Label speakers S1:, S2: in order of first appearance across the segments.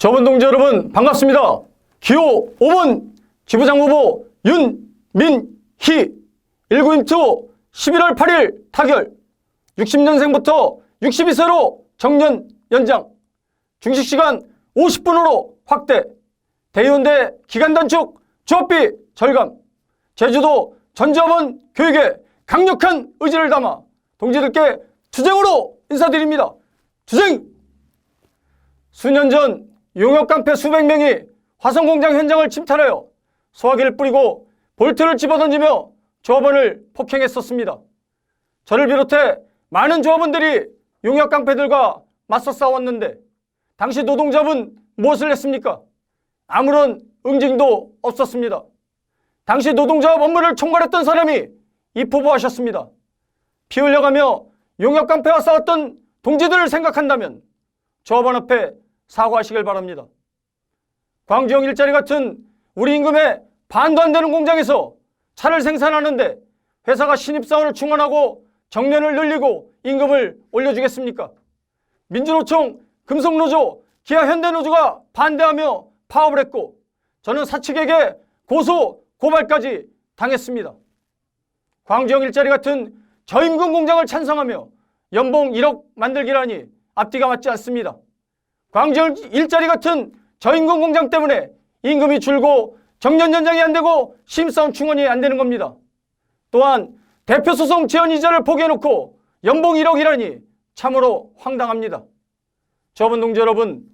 S1: 저분 동지 여러분 반갑습니다. 기호 5번 지부장 후보 윤민희 19임투 11월 8일 타결 60년생부터 62세로 정년 연장 중식시간 50분으로 확대 대의원대 기간 단축 조합비 절감 제주도 전지업원 교육에 강력한 의지를 담아 동지들께 투쟁으로 인사드립니다. 투쟁! 수년 전 용역 깡패 수백 명이 화성 공장 현장을 침탈하여 소화기를 뿌리고 볼트를 집어던지며 조합원을 폭행했었습니다. 저를 비롯해 많은 조합원들이 용역 깡패들과 맞서 싸웠는데 당시 노동자분 무엇을 했습니까? 아무런 응징도 없었습니다. 당시 노동자업 업무를 총괄했던 사람이 입후보하셨습니다. 피 흘려가며 용역 깡패와 싸웠던 동지들을 생각한다면 조합원 앞에 사과하시길 바랍니다. 광주형 일자리 같은 우리 임금의 반도 안 되는 공장에서 차를 생산하는데 회사가 신입사원을 충원하고 정년을 늘리고 임금을 올려주겠습니까? 민주노총, 금속노조, 기아 현대노조가 반대하며 파업을 했고 저는 사측에게 고소, 고발까지 당했습니다. 광주형 일자리 같은 저임금 공장을 찬성하며 연봉 1억 만들기라니 앞뒤가 맞지 않습니다. 광주형 일자리 같은 저임금 공장 때문에 임금이 줄고 정년 연장이 안 되고 심사원 충원이 안 되는 겁니다. 또한 대표 소송 지원 이자를 포기해놓고 연봉 1억이라니 참으로 황당합니다. 저분 동지 여러분,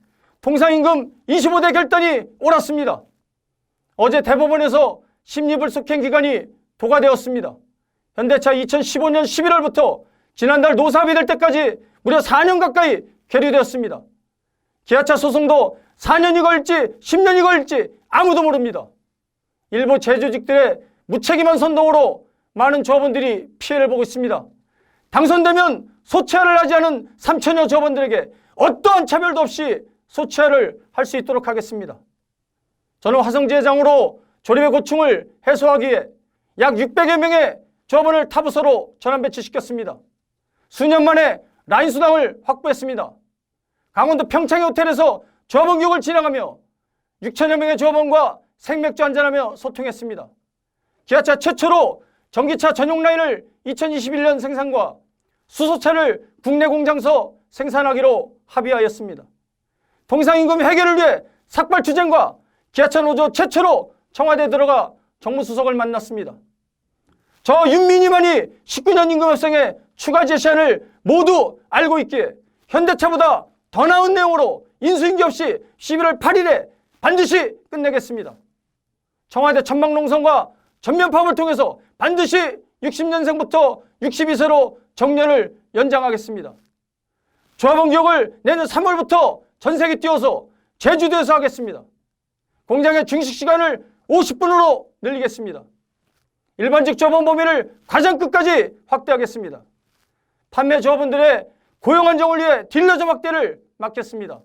S1: 통상임금 25대 결단이 옳았습니다. 어제 대법원에서 심리불속행 기간이 도과되었습니다. 현대차 2015년 11월부터 지난달 노사합의 될 때까지 무려 4년 가까이 계류되었습니다. 기아차 소송도 4년이 걸릴지 10년이 걸릴지 아무도 모릅니다. 일부 제조직들의 무책임한 선동으로 많은 조합원들이 피해를 보고 있습니다. 당선되면 소치하를 하지 않은 3천여 조합원들에게 어떠한 차별도 없이 소치하를 할 수 있도록 하겠습니다. 저는 화성지회장으로 조립의 고충을 해소하기 위해 약 600여 명의 조합원을 타부서로 전환 배치시켰습니다. 수년 만에 라인 수당을 확보했습니다. 강원도 평창의 호텔에서 교육을 진행하며 6천여 명의 조합원과 생맥주 한잔하며 소통했습니다. 기아차 최초로 전기차 전용 라인을 2021년 생산과 수소차를 국내 공장서 생산하기로 합의하였습니다. 통상임금 해결을 위해 삭발 투쟁과 기아차 노조 최초로 청와대에 들어가 정무수석을 만났습니다. 저 윤민이만이 19년 임금 협상의 추가 제시안을 모두 알고 있기에 현대차보다 더 나은 내용으로 인수인계 없이 11월 8일에 반드시 끝내겠습니다. 청와대 천막농성과 전면 파업을 통해서 반드시 60년생부터 62세로 정년을 연장하겠습니다. 조합원 교육을 내년 3월부터 전세계 띄워서 제주도에서 하겠습니다. 공장의 중식 시간을 50분으로 늘리겠습니다. 일반직 조합원 범위를 가장 끝까지 확대하겠습니다. 판매 조합원들의 고용 안정을 위해 딜러 점 확대를 막겠습니다.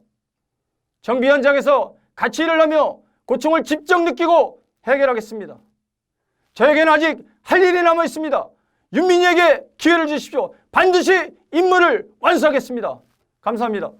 S1: 정비 현장에서 같이 일을 하며 고충을 직접 느끼고 해결하겠습니다. 저에게는 아직 할 일이 남아 있습니다. 윤민이에게 기회를 주십시오. 반드시 임무를 완수하겠습니다. 감사합니다.